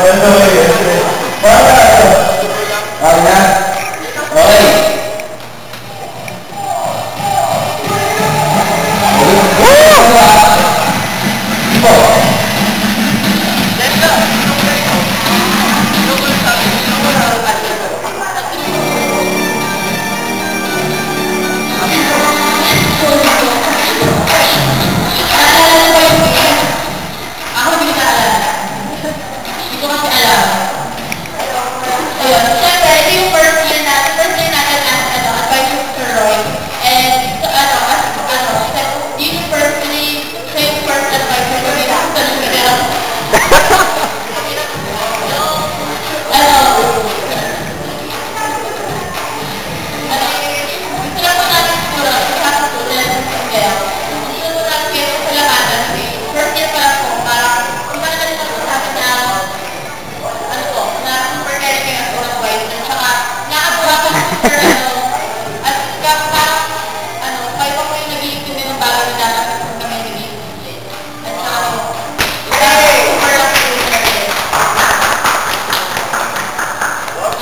Anda 爷，哎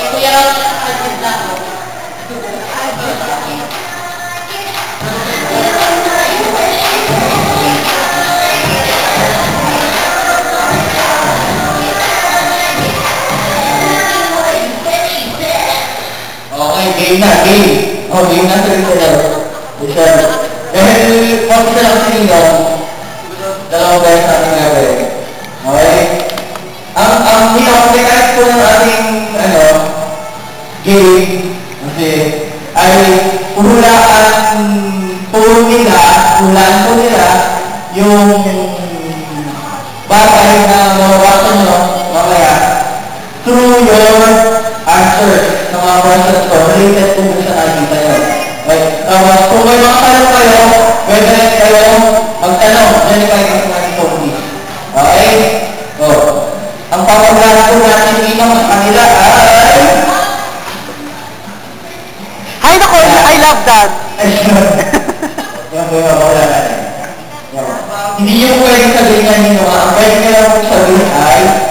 Kuya raw na sa kanya na ako. Okay, game na, game. Oh, game na sila sila. Isa. Dahil, pag isa lang sa inyo, dalawang beses sa ating gabi. Okay? Ang, ang pinaka-mechanics po ng ating, ano, uhulaan po nila, uhulaan po nila, yung bagay na mawawasan nyo, mamaya, through your answers sa mga questions ko related kung sa nakikita nyo. Okay? Uh, kung may mga tanong kayo, pwede rin kayo magtanong. Yan yung kayo natin Tony. Okay? So, ang papaglaan po natin dito sa kanila ay... hindi niyo po pwede sabihin kanino, ang pwede nyo lang sabihin ay,